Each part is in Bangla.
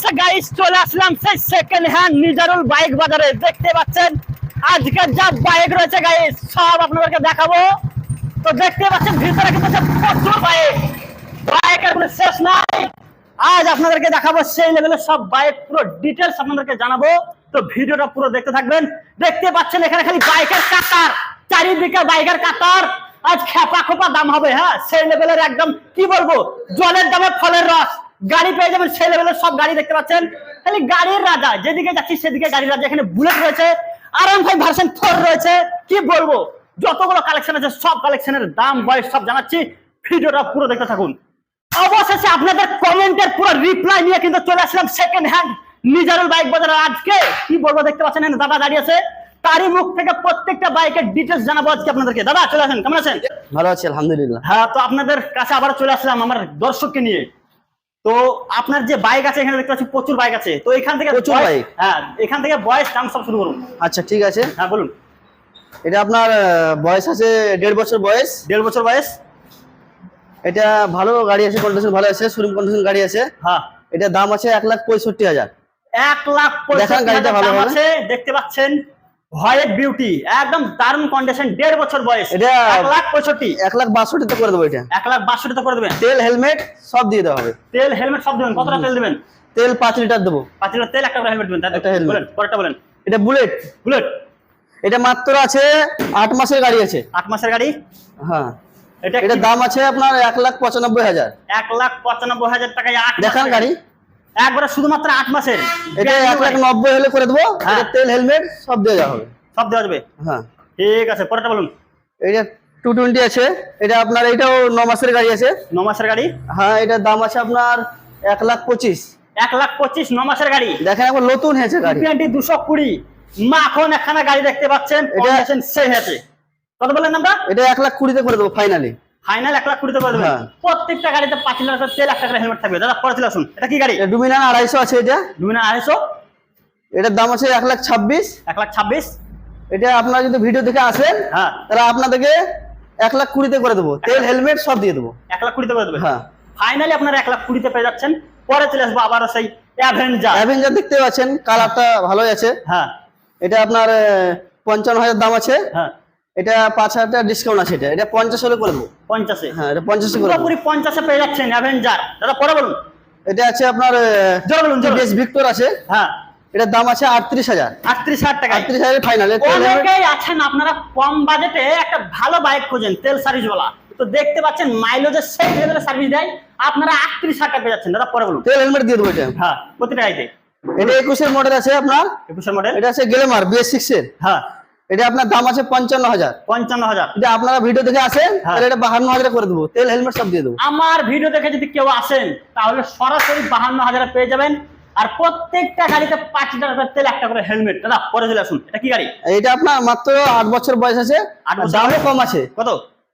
আছে গাইস চলে আসলাম সেই সেকেন্ড হ্যান্ড নিজারুল বাইক বাজারে। দেখতে পাচ্ছেন আজকে যা বাইক রয়েছে গাইস সব আপনাদেরকে দেখাবো। তো দেখতে পাচ্ছেন, ভিতরে কিন্তু প্রচুর বাইক বাইকের কোনো শেষ নাই। আজ আপনাদেরকে দেখাবো সেই লেভেলের সব বাইক পুরো ডিটেলস আপনাদেরকে জানাব। তো ভিডিওটা পুরো দেখতে থাকবেন। দেখতে পাচ্ছেন, এখানে খালি বাইকের কাতার। চারিদিকে বাইকের কাতার। আজ খেপা খোপা দাম হবে হ্যাঁ? সেই লেভেলের একদম, কি বলব? জলের দামে ফলের রস। গাড়ি পেয়ে যাবেন সেই লেভেলের সব গাড়ি দেখতে পাচ্ছেন। খালি গাড়ির রাজা যেদিকে যাচ্ছি সেদিকে গাড়ির রাজা এখানে বুলেট রয়েছে। আরাম ভাই ভার্সন ফোর রয়েছে। কি বলব? যতগুলো কালেকশন আছে সব কালেকশনের দাম বয়স সব জানাচ্ছি। ভিডিওটা পুরো দেখতে থাকুন। অবশেষে আপনাদের কমেন্টের পুরো রিপ্লাই নিয়ে কিন্তু চলে আসলাম সেকেন্ড হ্যান্ড নিজারুল বাইক বাজার আজকে। কি বলব দেখতে পাচ্ছেন দাদা দাঁড়িয়ে আছে। তারই মুখ থেকে প্রত্যেকটা বাইকের ডিটেলস জানাব আজকে আপনাদেরকে। দাদা চলে আসেন কেমন আছেন? ভালো আছি আলহামদুলিল্লাহ। হ্যাঁ তো আপনাদের কাছে আবার চলে আসলাম আমার দর্শককে নিয়ে। তো আপনার যে বাইক আছে এখানে দেখতে পাচ্ছি প্রচুর বাইক আছে। তো এখান থেকে প্রচুর বাইক? হ্যাঁ এখান থেকে বয়স দাম সব শুরু করুন। আচ্ছা ঠিক আছে। হ্যাঁ বলুন। এটা আপনার বয়স আছে দেড় বছর বয়স? দেড় বছর বয়স। এটা ভালো গাড়ি আছে কন্ডিশন ভালো আছে শোরুম কন্ডিশন গাড়ি আছে। হ্যাঁ। এটা দাম আছে এক লাখ পঁয়ষট্টি হাজার। এক লাখ দেখান গাড়িটা ভালো আছে দেখতে পাচ্ছেন। হোয়াইট বিউটি একদম দারুণ কন্ডিশন দেড় বছর বয়স এটা- এক লাখ পঁয়ষট্টি। এক লাখ বাষট্টিতে করে দেবো এটা। এক লাখ বাষট্টিতে করে দেবেন। তেল হেলমেট সব দিয়ে দেওয়া হবে। তেল হেলমেট সব দেবেন। কতটা তেল দেবেন? তেল পাঁচ লিটার দেবো। পাঁচ লিটার তেল একটা হেলমেট দেবেন একটা helmet। বলেন পরেরটা বলেন। এটা বুলেট। বুলেট। এটা মাত্র আছে আট মাসের গাড়ি আছে। আট মাসের গাড়ি? হ্যাঁ। এটা এটা দাম আছে আপনার এক লাখ পঁচানব্বই হাজার। এক লাখ পঁচানব্বই হাজার টাকায় আট দেখান গাড়ি। একবারে শুধুমাত্র আট মাসের। এটা এক লাখ নব্বই হলে করে দেবো। হ্যাঁ। তেল হেলমেট সব দেওয়া হবে। সব দেওয়া যাবে? হ্যাঁ। ঠিক আছে পরেরটা বলুন। এটা টু টোয়েন্টি আছে। এটা আপনার এটাও ন মাসের গাড়ি আছে। ন মাসের গাড়ি? হ্যাঁ এটার দাম আছে আপনার এক লাখ পঁচিশ। এক লাখ পঁচিশ ন মাসের গাড়ি? দেখেন এখন নতুন হয়েছে গাড়ি। টোয়েন্টি দুশো কুড়ি। মাখন একখানা গাড়ি দেখতে পাচ্ছেন এটা- সেই আছে। কত বললেন নামটা? এটা এক লাখ কুড়িতে করে দেবো ফাইনালি ফাইনাল এক লাখ কুড়িতে করে দেবেন হ্যাঁ। প্রত্যেকটা গাড়িতে পাঁচ লিটার করে তেল একটা করে হেলমেট থাকবে। দাদা পরে চলে আসুন। এটা কি গাড়ি? ডুমিনান আড়াইশো আছে এটা। দুমিনা আড়াইশো। এটার দাম আছে এক লাখ ছাব্বিশ। এক লাখ ছাব্বিশ। এটা আপনারা যদি ভিডিও দেখে আসেন হ্যাঁ। তাহলে আপনাদেরকে এক লাখ কুড়িতে করে দেবো। তেল হেলমেট সব দিয়ে দেবো। এক লাখ কুড়িতে করে দেবেন হ্যাঁ। ফাইনালি আপনারা এক লাখ কুড়িতে পেয়ে যাচ্ছেন। পরে চলে আসব আবারও সেই অ্যাভেঞ্জার অ্যাভেঞ্জার দেখতে পাচ্ছেন কালারটা ভালোই আছে। হ্যাঁ। এটা আপনার পঞ্চান্ন হাজার দাম আছে। হ্যাঁ। এটা পাঁচ হাজার টাকা ডিসকাউন্ট আছে এটা। এটা পঞ্চাশ হলে করে দেবো। পঞ্চাশে। হ্যাঁ এটা পঞ্চাশে পুরোপুরি পঞ্চাশে পেয়ে যাচ্ছেন অ্যাভেঞ্জার দাদা পরে বলুন। এটা আছে আপনার বলুন টিভিএস ভিক্টর আছে। হ্যাঁ। এটার দাম আছে আটত্রিশ হাজার। আটত্রিশ হাজার টাকা আটত্রিশ হাজার ফাইনাল অনেকেই আছেন আপনারা কম বাজেটে একটা ভালো বাইক খোঁজেন তেল সার্ভিস ওয়ালা। তো দেখতে পাচ্ছেন মাইলেজের সেই লেভেলের সার্ভিস দেয়। আপনারা আটত্রিশ হাজার টাকা পেয়ে যাচ্ছেন। দাদা পরে বলুন। তেল হেলমেট দিয়ে দেবো এটা। হ্যাঁ প্রতিটা গাড়িতে এটা একুশের মডেল আছে আপনার। একুশের মডেল এটা আছে গ্লেমার বিএস সিক্স এর। হ্যাঁ। এটা আপনার দাম আছে পঞ্চান্ন হাজার। পঞ্চান্ন হাজার। যদি আপনারা ভিডিও দেখে আসেন হ্যাঁ। তাহলে এটা বাহান্ন হাজার করে দেবো। তেল হেলমেট সব দিয়ে দেবো। আমার ভিডিও দেখে যদি কেউ আসেন তাহলে সরাসরি বাহান্ন হাজারে পেয়ে যাবেন। আর প্রত্যেকটা গাড়িতে পাঁচ লিটার করে তেল একটা করে হেলমেট দাদা পরে চলে আসুন। এটা কি গাড়ি? এটা আপনার মাত্র আট বছর বয়স আছে। দামও কম আছে। কত?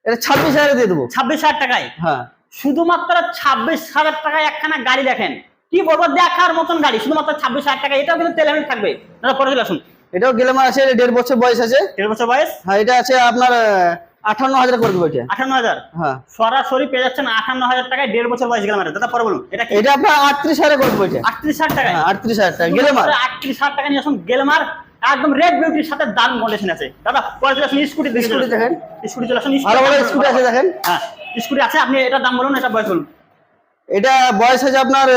এটা ছাব্বিশ হাজারে দিয়ে দেবো। ছাব্বিশ হাজার টাকায়? হ্যাঁ। শুধুমাত্র ছাব্বিশ হাজার টাকায় একখানা গাড়ি দেখেন। কি বলব দেখার মতন গাড়ি। শুধুমাত্র ছাব্বিশ হাজার টাকা এটাও কিন্তু তেল হেলমেট থাকবে। দাদা পরে চলে আসুন। এটাও গ্লেমার আছে দেড় বছর বয়স আছে। দেড় বছর বয়স? হ্যাঁ এটা আছে আপনার আঠান্ন হাজার করে দেবো এটা। আঠান্ন হাজার? হ্যাঁ। সরাসরি পেয়ে যাচ্ছেন আটান্ন হাজার টাকায় দেড় বছর বয়স গেলাম দাদা পরে বলুন এটা এটা আপনার আটত্রিশ হাজারে করে দেবো এটা। আটত্রিশ হাজার টাকায়? হ্যাঁ আটত্রিশ হাজার টাকা গ্লেমার আটত্রিশ হাজার টাকা নিয়ে আসুন গেলমার একদম রেড বিউটির সাথে দারুণ কন্ডিশন আছে। দাদা পরে চলে আসুন স্কুটি স্কুটি দেখেন। স্কুটি চলে আসুন ভালো ভালো স্কুটি আছে দেখেন। হ্যাঁ স্কুটি আছে আপনি এটার দাম বলুন এটা বয়স বলুন। এটা বয়স আছে আপনার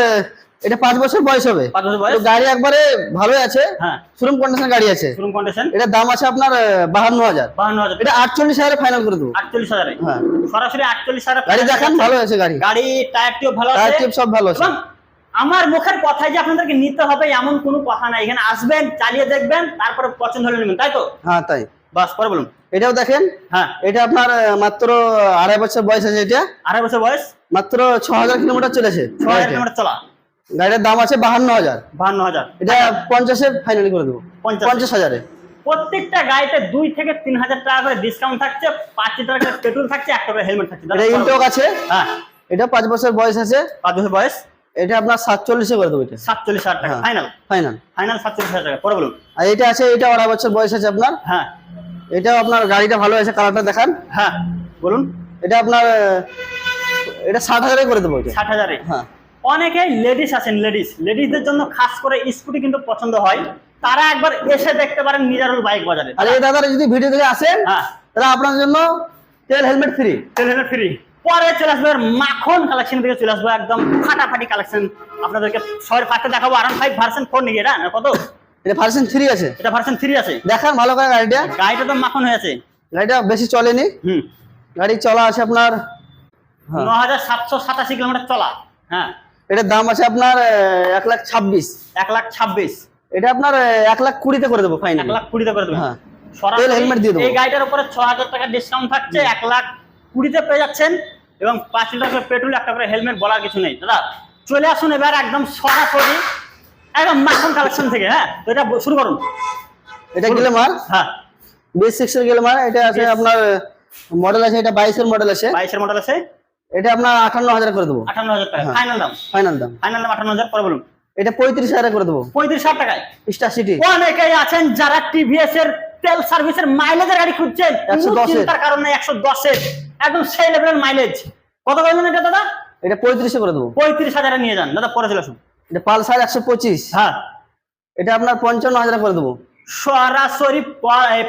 এটা পাঁচ বছর বয়স হবে। পাঁচ বছর বয়স? গাড়ি একবারে ভালোই আছে। হ্যাঁ। শোরুম কন্ডিশন গাড়ি আছে। শোরুম কন্ডিশন এটার দাম আছে আপনার বাহান্ন হাজার। বাহান্ন হাজার। এটা আটচল্লিশ হাজারে ফাইনাল করে দেবো। আটচল্লিশ হাজারে? হ্যাঁ। সরাসরি আটচল্লিশ হাজার গাড়ি দেখেন ভালো আছে গাড়ি। গাড়ি টায়ার টিউব ভালো টায়ার সব ভালো আছে। আমার মুখের কথাই যে আপনাদেরকে নিতে হবে এমন কোনো কথা নাই। এখানে আসবেন চালিয়ে দেখবেন তারপরে পছন্দ হলে নেবেন তাই তো? হ্যাঁ তাই। বাস পরে বলুন। এটাও দেখেন। হ্যাঁ। এটা আপনার মাত্র আড়াই বছর বয়স আছে এটা। আড়াই বছর বয়স? মাত্র ছ হাজার কিলোমিটার চলেছে। ছ হাজার কিলোমিটার চলা। গাড়ির দাম আছে বাহান্ন হাজার। বাহান্ন হাজার। এটা পঞ্চাশে ফাইনালি করে দেবো। পঞ্চাশ। হাজারে। প্রত্যেকটা গাড়িতে দুই থেকে তিন হাজার টাকা করে ডিসকাউন্ট থাকছে পাঁচ লিটার করে পেট্রোল থাকছে একটা করে হেলমেট থাকছে। এটা ইনটক আছে। হ্যাঁ। এটা পাঁচ বছর বয়স আছে। পাঁচ বছর বয়স। এটা আপনার সাতচল্লিশে করে দেবো এটা। সাতচল্লিশ হাজার টাকা। ফাইনাল ফাইনাল ফাইনাল সাতচল্লিশ হাজার টাকা। পরে বলুন। আর এটা আছে এটা আড়াই বছর বয়স আছে আপনার। হ্যাঁ। এটাও আপনার গাড়িটা ভালো আছে কালারটা দেখান। হ্যাঁ। বলুন। এটা আপনার এটা ষাট হাজারে করে দেবো এটা। ষাট হাজারে। হ্যাঁ। অনেকেই লেডিস আছেন লেডিস লেডিসদের জন্য খাস করে স্কুটি কিন্তু পছন্দ হয়। তারা একবার এসে দেখতে পারেন নিজারুল বাইক বাজারে। আর এই দাদারা যদি ভিডিও থেকে আসেন হ্যাঁ। তাহলে আপনার জন্য তেল হেলমেট ফ্রি তেল হেলমেট ফ্রি পরে চলে আসবে মাখন কালেকশন থেকে চলে আসবে একদম ফাটাফাটি কালেকশন আপনাদেরকে সবার ফার্স্টে দেখাবো আর ফাইভ ভার্সন ফোর নিয়ে এটা? কত? এটা ভার্সন থ্রি আছে। এটা ভার্সন থ্রি আছে। দেখান ভালো করে গাড়িটা। গাড়িটা তো মাখন হয়েছে গাড়িটা বেশি চলেনি। হুম। গাড়ি চলা আছে আপনার হ্যাঁ। ন হাজার সাতশো সাতাশি কিলোমিটার চলা। হ্যাঁ। এটার দাম আছে আপনার এক লাখ ছাব্বিশ। এক লাখ ছাব্বিশ। এটা আপনার এক লাখ কুড়িতে করে দেবো ফাইনাল এক লাখ কুড়িতে করে দেবেন হ্যাঁ। সরাসরি তেল helmet দিয়ে দেবো। এই গাড়িটার উপরে ছ হাজার টাকা ডিসকাউন্ট থাকছে এক লাখ কুড়িতে পেয়ে যাচ্ছেন এবং পাঁচ লিটার করে পেট্রোল একটা করে হেলমেট বলার কিছু নেই। দাদা চলে আসুন এবার একদম সরাসরি একদম মাখন কালেকশন থেকে হ্যাঁ? তো এটা শুরু করুন। এটা গ্লেমার হ্যাঁ। বিএস সিক্স এর গ্লেমার এটা আছে আপনার মডেল আছে এটা বাইশের মডেল আছে। বাইশের মডেল আছে। এটা আপনার আটান্ন হাজার করে দেবো। আটান্ন হাজার টাকা। হ্যাঁ। ফাইনাল দাম? ফাইনাল দাম। ফাইনাল দাম আটান্ন হাজার পরে বলুন। এটা পঁয়ত্রিশ হাজার করে দেবো। পঁয়ত্রিশ হাজার টাকায়? স্টার সিটি অনেকেই আছেন যারা টিভিএস এর তেল সার্ভিসের মাইলেজের গাড়ি খুঁজছেন। 110 কোনো এর। চিন্তার কারণে একশো দশের। একদম সেই লেভেলের মাইলেজ কত বললেন এটা দাদা? এটা পঁয়ত্রিশে করে দেবো। পঁয়ত্রিশ হাজারে নিয়ে যান। দাদা পরে চলে আসুন। এটা পালসার একশো পঁচিশ। হ্যাঁ। এটা আপনার পঞ্চান্ন হাজার করে দেবো। সরাসরি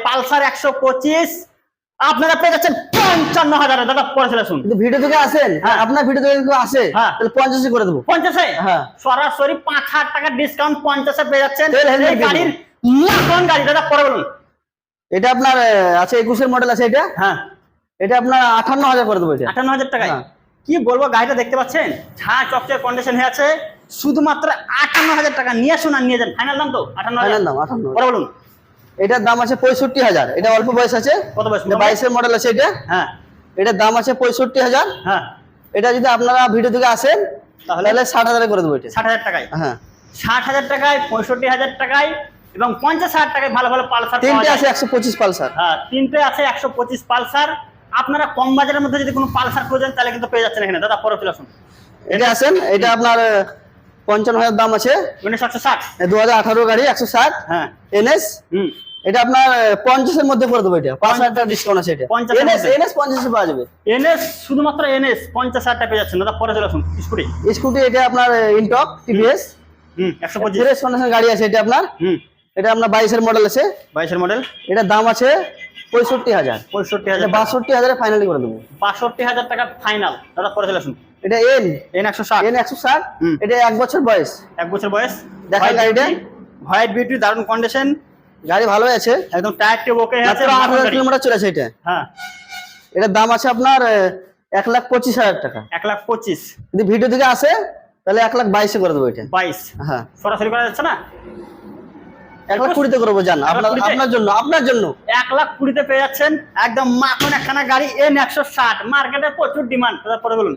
পালসার একশো পঁচিশ আপনারা পেয়ে যাচ্ছেন পঞ্চান্ন হাজারে দাদা আসুন। কিন্তু ভিডিও থেকে আসেন হ্যাঁ। আপনার ভিডিও থেকে আসে হ্যাঁ। তাহলে পঞ্চাশে করে দেবো। পঞ্চাশে? হ্যাঁ। সরাসরি পাঁচ হাজার টাকা ডিসকাউন্ট পঞ্চাশে পেয়ে যাচ্ছেন গাড়ির কোন গাড়ি। দাদা পরে বলুন। এটা আপনার আছে একুশের মডেল আছে এটা? হ্যাঁ। এটা আপনার আঠান্ন হাজার করে দেবো আঠান্ন হাজার টাকায়? হ্যাঁ। কি বলব গাড়িটা দেখতে পাচ্ছেন? ঝা চকচকে কন্ডিশন হয়ে আছে। শুধুমাত্র আটান্ন হাজার টাকা। নিয়ে আসুন আর নিয়ে যান। ফাইনাল দাম তো? আটান্ন হাজার। দাম আটান্ন পরে বলুন। এটার দাম আছে পঁয়ষট্টি হাজার। এটা অল্প বয়স আছে। কত বয়স? বাইশের মডেল আছে এটা। হ্যাঁ। এটার দাম আছে পঁয়ষট্টি হাজার। হ্যাঁ। এটা যদি আপনারা ভিডিও থেকে আসেন তাহলে ষাট হাজারে করে দেবো এটা। ষাট হাজার টাকায়? হ্যাঁ। ষাট হাজার টাকায় পঁয়ষট্টি হাজার টাকায় এবং পঞ্চাশ হাজার টাকায় ভালো ভালো পালসার তিনটে আছে একশো পঁচিশ পালসার। হ্যাঁ তিনটে আছে একশো পঁচিশ পালসার। আপনারা কম বাজারের মধ্যে যদি কোনো পালসার খোঁজেন তাহলে কিন্তু পেয়ে যাচ্ছেন এখানে। দাদা পরে চলে আসুন। এটা আছেন এটা আপনার পঞ্চান্ন হাজার দাম আছে। ষাট। দু হাজার আঠারো গাড়ি একশো ষাট। হ্যাঁ। এনএস। এটা আপনার পঞ্চাশের মধ্যে করে দেবো এটা। পাঁচ হাজার টাকা ডিসকাউন্ট আছে এটা। এনএস? এনএস পঞ্চাশে পাওয়া যাবে। এনএস শুধুমাত্র এনএস পঞ্চাশ হাজার টাকা পেয়ে যাচ্ছেন। দাদা পরে চলে আসুন। স্কুটি। স্কুটি এটা আপনার ইনটক টিভিএস হুম একশো পঁচিশ। গাড়ি আছে এটা আপনার। হুম। এটা আপনার বাইশের মডেল আছে। বাইশের মডেল এটার দাম আছে পঁয়ষট্টি হাজার। পঁয়ষট্টি হাজার বাষট্টি হাজারে ফাইনালি করে দেবো। বাষট্টি হাজার টাকা ফাইনাল দাদা পরে চলে আসুন। এটা এন এন একশো ষাট। এন একশো ষাট। এটা এক বছর বয়স। এক বছর বয়স। দেখান গাড়িটা। হোয়াইট বিউটি দারুণ কন্ডিশন গাড়ি ভালো আছে। একদম টায়ার টিউব ওকে আছে আট হাজার কিলোমিটার চলেছে এটা। হ্যাঁ। এটার দাম আছে আপনার এক লাখ পঁচিশ হাজার টাকা। এক লাখ পঁচিশ। যদি ভিডিও থেকে আসে তাহলে এক লাখ বাইশে করে দেবো এটা। বাইশ। হ্যাঁ। সরাসরি করা যাচ্ছে না? এক লাখ কুড়িতে করব আপনার জন্য আপনার জন্য। এক লাখ কুড়িতে পেয়ে যাচ্ছেন। একদম মাখন একখানা গাড়ি এন একশো ষাট। মার্কেটে প্রচুর ডিমান্ড। পরে বলুন।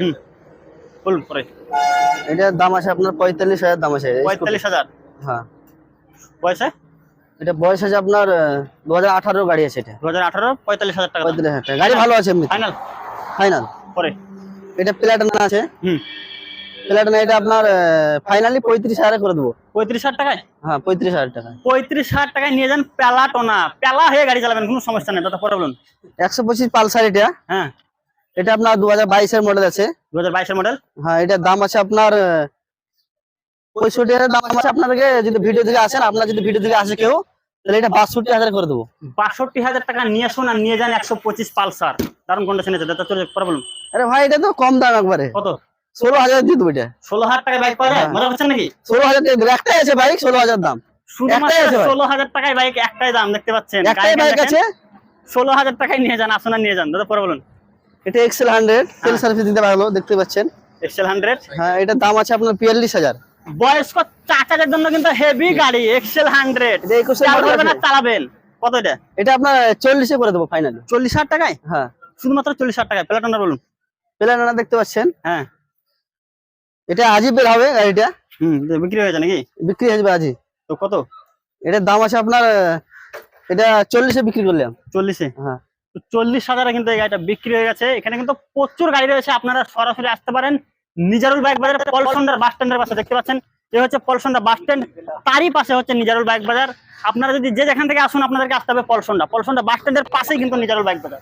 হুম। বলুন পরে। এটার দাম আছে আপনার পঁয়তাল্লিশ হাজার দাম আছে। পঁয়তাল্লিশ হাজার? হ্যাঁ। বয়সে এটা বয়স আছে আপনার দু হাজার আঠারো গাড়ি আছে এটা। দু হাজার আঠারো পঁয়তাল্লিশ হাজার টাকা পঁয়তাল্লিশ হাজার টাকা। গাড়ি ভালো আছে ফাইনাল ফাইনাল পরে। এটা প্লাটানা আছে। হুম। প্লাটানা এটা আপনার ফাইনালি পঁয়ত্রিশ হাজারে করে দেবো। পঁয়ত্রিশ হাজার টাকায়? হ্যাঁ পঁয়ত্রিশ হাজার টাকা পঁয়ত্রিশ হাজার টাকায় নিয়ে যান প্যালা হয়ে গাড়ি চালাবেন কোনো সমস্যা নেই দাদা পরে বলুন। একশো পঁচিশ পালসার এটা। হ্যাঁ। এটা আপনার দু হাজার বাইশের মডেল আছে। দু হাজার বাইশের মডেল হ্যাঁ এটার দাম আছে আপনার পঁয়ষট্টি হাজার দাম আছে আপনাদেরকে যদি ভিডিও থেকে আসেন আপনার যদি ভিডিও থেকে আসে কেউ তাহলে এটা বাষট্টি হাজার করে দেবো। বাষট্টি হাজার টাকা নিয়ে আসুন আর নিয়ে যান একশো পঁচিশ পালসার। দারুণ কন্ডিশন আছে দাদা চলে পরে বলুন। আরে ভাই এটা তো কম দাম একবারে। কত? ষোলো হাজার দিয়ে দেবো এটা ষোলো হাজার বাইক পাওয়া যায়? হ্যাঁ। হচ্ছে নাকি? ষোলো হাজার একটাই আছে বাইক ষোলো হাজার দাম। ষোলো হাজার টাকায় বাইক একটাই দাম দেখতে পাচ্ছেন। একটাই বাইক আছে। ষোলো হাজার টাকায় নিয়ে যান আসুন নিয়ে যান। দাদা পরে বলুন। এটা এক্সেল হান্ড্রেড তেল হ্যাঁ। সার্ভিস দিতে দেখতে পাচ্ছেন। এক্সেল হান্ড্রেড হ্যাঁ এটার দাম আছে আপনার বিয়াল্লিশ হাজার। বয়স্ক চাচাদের জন্য কিন্তু হেভি গাড়ি এক্সেল হান্ড্রেড। চালাবেন। কত এটা? এটা আপনার চল্লিশে করে দেবো ফাইনালি চল্লিশ হাজার টাকায়? হ্যাঁ। শুধুমাত্র চল্লিশ হাজার টাকায়। প্লাটনটা বলুন। প্লেনানা দেখতে পাচ্ছেন। হ্যাঁ। এটা আজই বের হবে গাড়িটা। হুম বিক্রি হয়ে যায় নাকি? বিক্রি হয়ে যাবে আজই তো কত? এটার দাম আছে আপনার এটা চল্লিশে বিক্রি করলাম। চল্লিশে? হ্যাঁ। তো চল্লিশ হাজারে কিন্তু এই গাড়িটা বিক্রি হয়ে গেছে। এখানে কিন্তু প্রচুর গাড়ি রয়েছে। আপনারা সরাসরি আসতে পারেন নিজারুল বাইক বাজার পলসন্ডার বাস স্ট্যান্ডের পাশে দেখতে পাচ্ছেন? এ হচ্ছে পলসন্ডা বাস স্ট্যান্ড। তারই পাশে হচ্ছে নিজারুল বাইক বাজার। আপনারা যদি যে যেখান থেকে আসুন আপনাদেরকে আসতে হবে পলসন্ডা পলসন্ডা বাস স্ট্যান্ডের পাশেই কিন্তু নিজারুল বাইক বাজার।